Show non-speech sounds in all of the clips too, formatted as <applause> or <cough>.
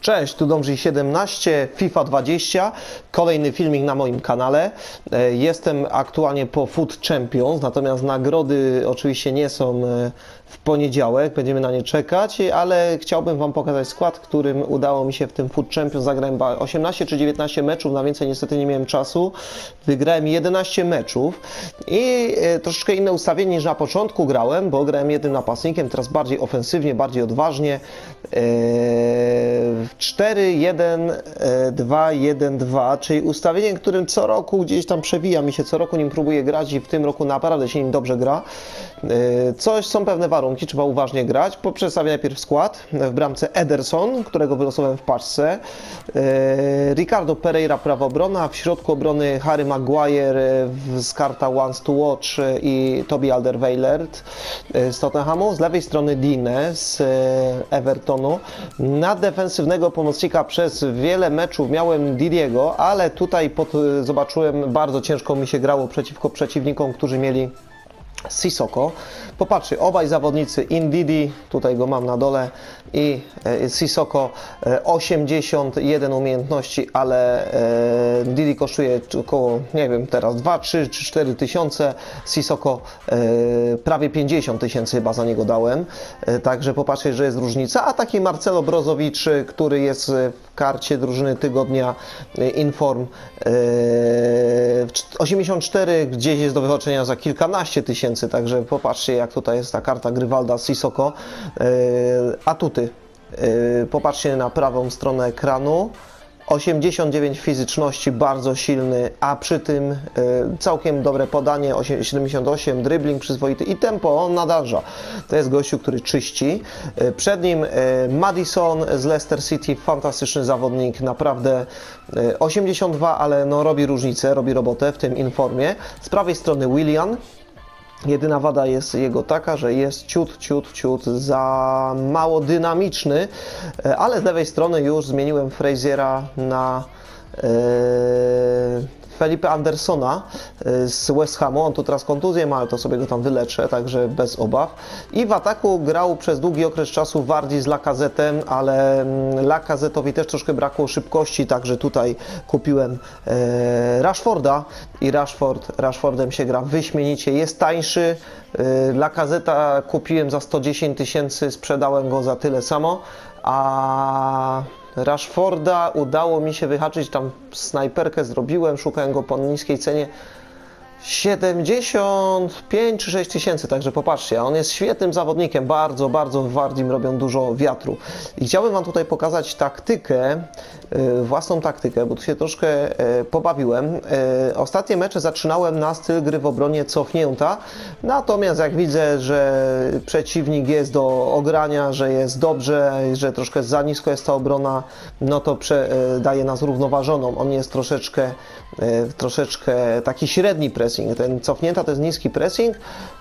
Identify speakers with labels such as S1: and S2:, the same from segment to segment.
S1: Cześć, tu Dąży 17, FIFA 20, kolejny filmik na moim kanale. E, Jestem aktualnie po Food Champions, natomiast nagrody oczywiście nie są e, w poniedziałek, będziemy na nie czekać, ale chciałbym Wam pokazać skład, którym udało mi się w tym Food Champions. Zagrałem ba- 18 czy 19 meczów, na więcej niestety nie miałem czasu. Wygrałem 11 meczów i e, troszeczkę inne ustawienie niż na początku grałem, bo grałem jednym napastnikiem, teraz bardziej ofensywnie, bardziej odważnie. E, 4, 1, 2, 1, 2, czyli ustawienie, którym co roku gdzieś tam przewija mi się, co roku nim próbuję grać i w tym roku naprawdę się nim dobrze gra. E, Coś są pewne warunki, trzeba uważnie grać. Przedstawię najpierw skład. W bramce Ederson, którego wylosowałem w paczce. E, Ricardo Pereira, prawa obrona. W środku obrony Harry Maguire e, z karta Once to Watch e, i Toby Alderweireld e, z Tottenhamu. Z lewej strony Dine z e, Evertonu. Na defensywnego pomocnika przez wiele meczów miałem Didiego, ale tutaj pod, e, zobaczyłem, bardzo ciężko mi się grało przeciwko przeciwnikom, którzy mieli Sisoko. Popatrzcie, obaj zawodnicy Indidi, tutaj go mam na dole, i e, Sisoko e, 81 umiejętności, ale e, Didi kosztuje około, nie wiem, teraz 2, 3 czy 4 tysiące, Sisoko e, prawie 50 tysięcy chyba za niego dałem, e, także popatrzcie, że jest różnica, a taki Marcelo Brozowicz, e, który jest e, w karcie drużyny tygodnia e, Inform e, 84 gdzieś jest do wychodzenia za kilkanaście tysięcy, także popatrzcie jak tutaj jest ta karta Grywalda Sisoko. E, Atuty. E, Popatrzcie na prawą stronę ekranu. 89 fizyczności, bardzo silny, a przy tym e, całkiem dobre podanie, osiem- 78, dribbling przyzwoity i tempo, on nadarza. To jest gościu, który czyści. Przed nim Madison z Leicester City, fantastyczny zawodnik, naprawdę e, 82, ale no robi różnicę, robi robotę w tym informie. Z prawej strony William, Jedyna wada jest jego taka, że jest ciut, ciut, ciut za mało dynamiczny, e, ale z lewej strony już zmieniłem Fraziera na e, Felipe Andersona e, z West Hamu. On tu teraz kontuzję ma, ale to sobie go tam wyleczę, także bez obaw. I w ataku grał przez długi okres czasu Wardi z Lacazettem, ale mm, Lacazetowi też troszkę brakło szybkości, także tutaj kupiłem e, Rashforda i Rashford, Rashfordem się gra wyśmienicie. Jest tańszy. E, Lacazeta kupiłem za 110 tysięcy, sprzedałem go za tyle samo, a Rashforda udało mi się wyhaczyć, tam snajperkę zrobiłem, szukałem go po niskiej cenie. 75 czy 6 tysięcy, także popatrzcie, on jest świetnym zawodnikiem, bardzo, bardzo w Wardim robią dużo wiatru. I chciałbym Wam tutaj pokazać taktykę, własną taktykę, bo tu się troszkę y, pobawiłem. Y, Ostatnie mecze zaczynałem na styl gry w obronie cofnięta, natomiast jak widzę, że przeciwnik jest do ogrania, że jest dobrze, że troszkę za nisko jest ta obrona, no to daje nas równoważoną. On jest troszeczkę, troszeczkę taki średni pressing. Ten cofnięta to jest niski pressing.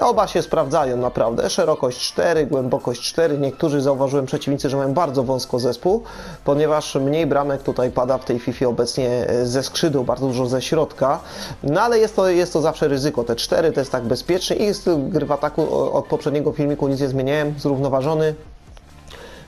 S1: Oba się sprawdzają naprawdę. Szerokość 4, głębokość 4. Niektórzy zauważyłem przeciwnicy, że mają bardzo wąsko zespół, ponieważ mniej bramek tutaj pada w tej FIFA obecnie y, ze skrzydła, bardzo dużo ze środka. No ale jest to, jest to zawsze ryzyko. Te 4 to jest tak bezpieczny i styl gry w ataku od poprzedniego filmiku nic nie zmieniałem. Zrównoważony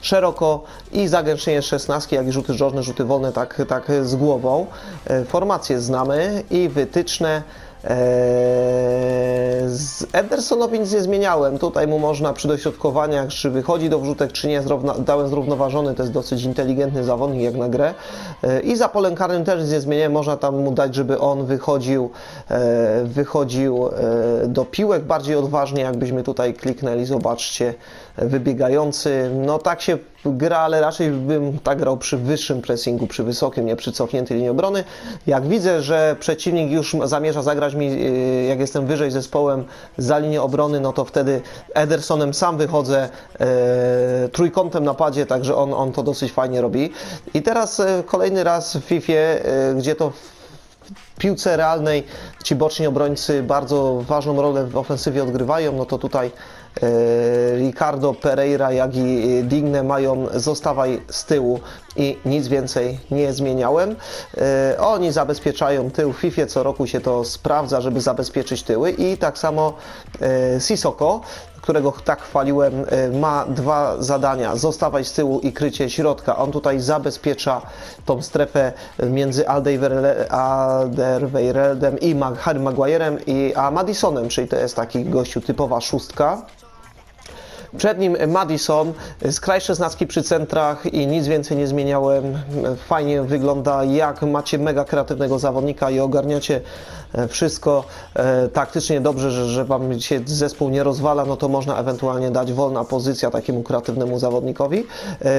S1: szeroko i zagęszczenie szesnastki, jak i rzuty żożne, rzuty wolne, tak, tak z głową. E, Formacje znamy i wytyczne. E, Z Edersonowi nic nie zmieniałem. Tutaj mu można przy dośrodkowaniach, czy wychodzi do wrzutek, czy nie, zrówna, dałem zrównoważony. To jest dosyć inteligentny zawodnik, jak na grę. E, I za polem karnym też nic nie zmieniałem. Można tam mu dać, żeby on wychodził, wychodził e, do piłek bardziej odważnie. Jakbyśmy tutaj kliknęli, zobaczcie, wybiegający. No tak się gra, ale raczej bym tak grał przy wyższym pressingu, przy wysokim, nie przy cofniętej linii obrony. Jak widzę, że przeciwnik już zamierza zagrać mi, yy, jak jestem wyżej zespołem za linię obrony, no to wtedy Edersonem sam wychodzę yy, trójkątem na padzie, także on, on to dosyć fajnie robi. I teraz kolejny raz w FIFA, gdzie to w piłce realnej. Ci boczni obrońcy bardzo ważną rolę w ofensywie odgrywają, no to tutaj e, Ricardo Pereira, jak i e, Digne mają zostawaj z tyłu. I nic więcej nie zmieniałem. E, Oni zabezpieczają tył w FIFA, co roku się to sprawdza, żeby zabezpieczyć tyły. I tak samo Sisoko, którego tak chwaliłem, e, ma dwa zadania. Zostawać z tyłu i krycie środka. On tutaj zabezpiecza tą strefę między Alderweireld- Alderweireldem i Harry Maguirem, i, a Madisonem, czyli to jest taki gościu typowa szóstka. Przed nim Madison, skraj 16 przy centrach i nic więcej nie zmieniałem. Fajnie wygląda, jak macie mega kreatywnego zawodnika i ogarniacie e, wszystko e, taktycznie dobrze, że, że Wam się zespół nie rozwala, no to można ewentualnie dać wolna pozycja takiemu kreatywnemu zawodnikowi. E,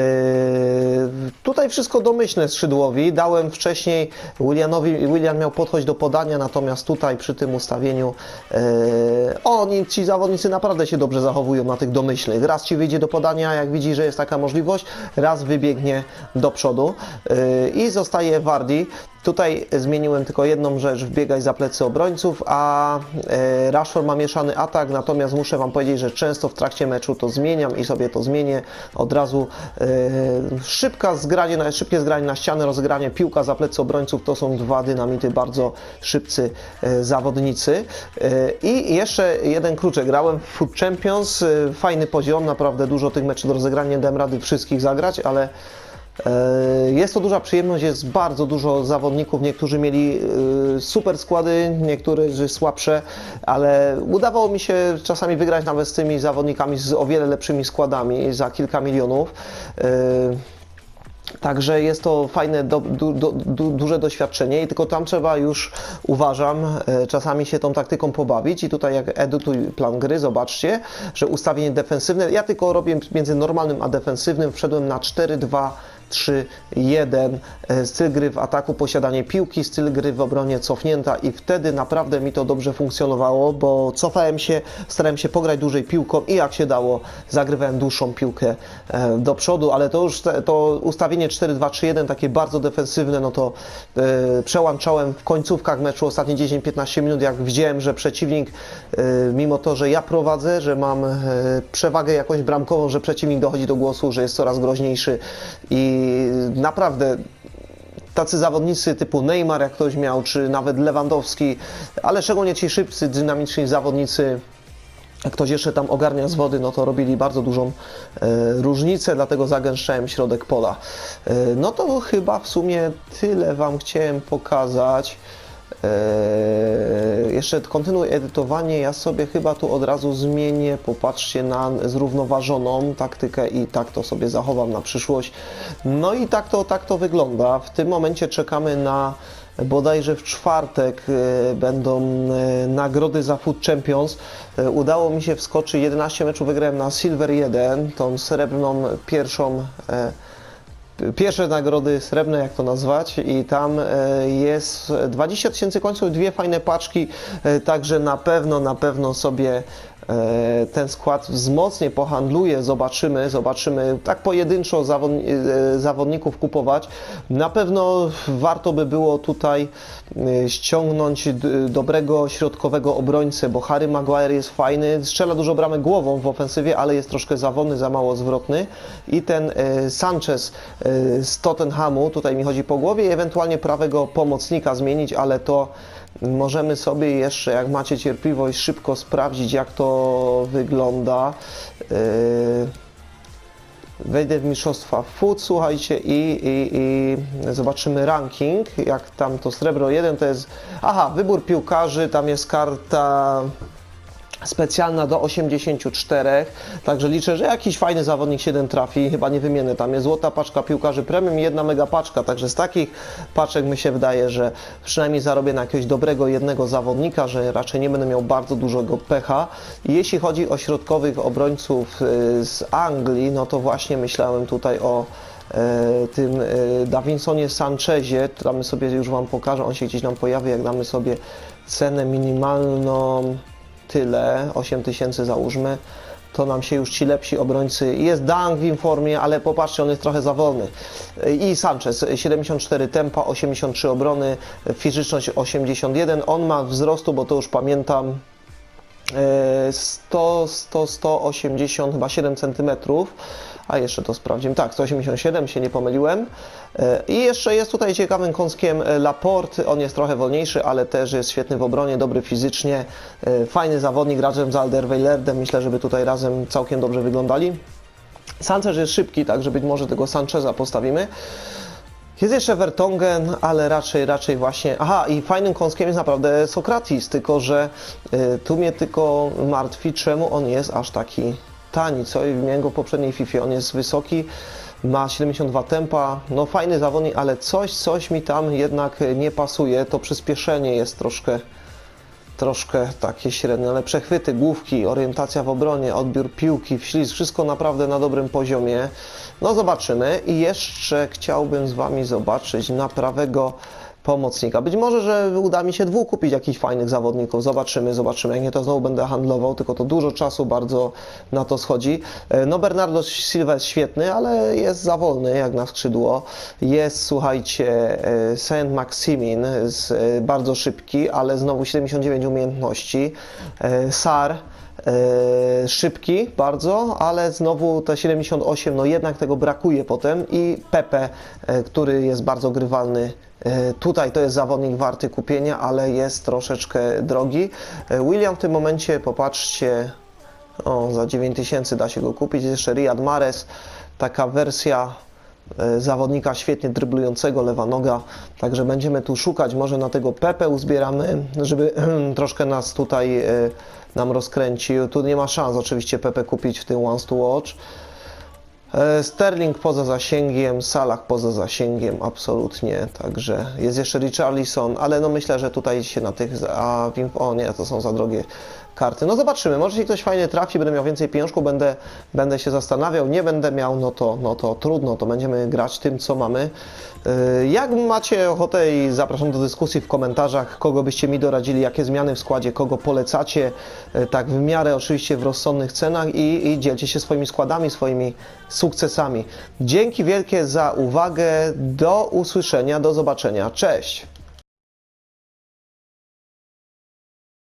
S1: Tutaj wszystko domyślne skrzydłowi. Dałem wcześniej Willianowi, Willian miał podchodzić do podania, natomiast tutaj przy tym ustawieniu oni, ci zawodnicy naprawdę się dobrze zachowują na tych domyślnych. Raz ci wyjdzie do podania, jak widzi, że jest taka możliwość, raz wybiegnie do przodu e, i zostaje Wardi. Tutaj zmieniłem tylko jedną rzecz, wbiegaj za plecy obrońców, a e, Rashford ma mieszany atak, natomiast muszę Wam powiedzieć, że często w trakcie meczu to zmieniam i sobie to zmienię. Od razu e, szybka zgranie, szybkie zgranie na ścianę, rozgranie, piłka za plecy obrońców, to są dwa dynamity, bardzo szybcy e, zawodnicy. I jeszcze jeden kruczek, grałem w Food Champions, fajny poziom, naprawdę dużo tych meczów do rozegrania, nie dałem rady wszystkich zagrać, ale Jest to duża przyjemność, jest bardzo dużo zawodników. Niektórzy mieli e, super składy, niektórzy słabsze, ale udawało mi się czasami wygrać nawet z tymi zawodnikami z o wiele lepszymi składami za kilka milionów. E, Także jest to fajne, do, du, du, du, duże doświadczenie i tylko tam trzeba już, uważam, e, czasami się tą taktyką pobawić i tutaj jak edytuj plan gry, zobaczcie, że ustawienie defensywne, ja tylko robię między normalnym a defensywnym, wszedłem na 4-2 3, 1, e, styl gry w ataku, posiadanie piłki, styl gry w obronie cofnięta i wtedy naprawdę mi to dobrze funkcjonowało, bo cofałem się, starałem się pograć dłużej piłką i jak się dało, zagrywałem dłuższą piłkę e, do przodu, ale to już to ustawienie 4-2-3-1 takie bardzo defensywne, no to e, przełączałem w końcówkach meczu ostatnie 10-15 minut, jak widziałem, że przeciwnik mimo to, że ja prowadzę, że mam przewagę jakąś bramkową, że przeciwnik dochodzi do głosu, że jest coraz groźniejszy i naprawdę tacy zawodnicy typu Neymar, jak ktoś miał, czy nawet Lewandowski, ale szczególnie ci szybcy, dynamiczni zawodnicy, jak ktoś jeszcze tam ogarnia z wody, no to robili bardzo dużą e, różnicę, dlatego zagęszczałem środek pola. E, no to chyba w sumie tyle Wam chciałem pokazać. Eee, jeszcze kontynuuj edytowanie. Ja sobie chyba tu od razu zmienię. Popatrzcie na zrównoważoną taktykę i tak to sobie zachowam na przyszłość. No i tak to, tak to wygląda. W tym momencie czekamy na bodajże w czwartek e, będą e, nagrody za Food Champions. E, Udało mi się wskoczyć 11 meczów wygrałem na Silver 1, tą srebrną pierwszą pierwsze nagrody srebrne, jak to nazwać, i tam e, jest 20 tysięcy końców, dwie fajne paczki, e, także na pewno, na pewno sobie e, ten skład wzmocnię, pohandluję, zobaczymy, zobaczymy, tak pojedynczo zawodni- zawodników kupować. Na pewno warto by było tutaj ściągnąć dobrego środkowego obrońcę, bo Harry Maguire jest fajny, strzela dużo bramek głową w ofensywie, ale jest troszkę zawodny, za mało zwrotny i ten Sanchez z Tottenhamu, tutaj mi chodzi po głowie i ewentualnie prawego pomocnika zmienić, ale to możemy sobie jeszcze, jak macie cierpliwość, szybko sprawdzić, jak to wygląda. E, Wejdę w mistrzostwa food, słuchajcie, i, i, i zobaczymy ranking, jak tam to srebro 1 to jest, aha, wybór piłkarzy, tam jest karta specjalna do 84, także liczę, że jakiś fajny zawodnik 7 trafi, chyba nie wymienię, tam jest złota paczka piłkarzy premium i jedna mega paczka, także z takich paczek mi się wydaje, że przynajmniej zarobię na jakiegoś dobrego jednego zawodnika, że raczej nie będę miał bardzo dużego pecha. Jeśli chodzi o środkowych obrońców y, z Anglii, no to właśnie myślałem tutaj o e, tym e, Davinsonie Sanchezie, tam sobie już Wam pokażę, on się gdzieś nam pojawi, jak damy sobie cenę minimalną tyle, 8 tysięcy załóżmy, to nam się już ci lepsi obrońcy, jest Dang w informie, ale popatrzcie, on jest trochę za wolny. I Sanchez, 74 tempa, 83 obrony, fizyczność 81, on ma wzrostu, bo to już pamiętam, e, 100, 100, 180, chyba 7 cm, A jeszcze to sprawdzimy. Tak, 187, się nie pomyliłem. E, I jeszcze jest tutaj ciekawym kąskiem e, Laporte. On jest trochę wolniejszy, ale też jest świetny w obronie, dobry fizycznie. E, Fajny zawodnik, razem z Alderweilerem. Myślę, żeby tutaj razem całkiem dobrze wyglądali. Sanchez jest szybki, także być może tego Sancheza postawimy. Jest jeszcze Vertongen, ale raczej, raczej właśnie. Aha, i fajnym kąskiem jest naprawdę Sokratis, tylko że y, tu mnie tylko martwi, czemu on jest aż taki tani. Co I miałem go w poprzedniej FIFA. On jest wysoki, ma 72 tempa. No fajny zawodnik, ale coś, coś mi tam jednak nie pasuje. To przyspieszenie jest troszkę troszkę takie średnie, ale przechwyty, główki, orientacja w obronie, odbiór piłki, wślizg, wszystko naprawdę na dobrym poziomie. No zobaczymy i jeszcze chciałbym z Wami zobaczyć na prawego pomocnika. Być może, że uda mi się dwóch kupić jakichś fajnych zawodników. Zobaczymy, zobaczymy. Jak nie, to znowu będę handlował, tylko to dużo czasu bardzo na to schodzi. E, No Bernardo Silva jest świetny, ale jest za wolny jak na skrzydło. Jest, słuchajcie, e, Saint Maximin, e, bardzo szybki, ale znowu 79 umiejętności. Sar, szybki bardzo, ale znowu te 78, no jednak tego brakuje potem i Pepe, e, który jest bardzo grywalny. E, Tutaj to jest zawodnik warty kupienia, ale jest troszeczkę drogi. E, William w tym momencie, popatrzcie, o, za 9000 da się go kupić. Jeszcze Riyad Mahrez, taka wersja e, zawodnika świetnie dryblującego, lewa noga, także będziemy tu szukać, może na tego Pepe uzbieramy, żeby <clears throat> troszkę nas tutaj e, nam rozkręcił. Tu nie ma szans oczywiście Pepe kupić w tym Once to Watch. E, Sterling poza zasięgiem, Salah poza zasięgiem, absolutnie. Także jest jeszcze Richarlison, ale no myślę, że tutaj się na tych. A o nie, to są za drogie karty. No zobaczymy, może się ktoś fajnie trafi, będę miał więcej pieniążków, będę, będę się zastanawiał. Nie będę miał, no to, no to trudno, to będziemy grać tym, co mamy. E, Jak macie ochotę i zapraszam do dyskusji w komentarzach, kogo byście mi doradzili, jakie zmiany w składzie, kogo polecacie, e, tak w miarę oczywiście w rozsądnych cenach i, i dzielcie się swoimi składami, swoimi sukcesami. Dzięki wielkie za uwagę, do usłyszenia, do zobaczenia, cześć!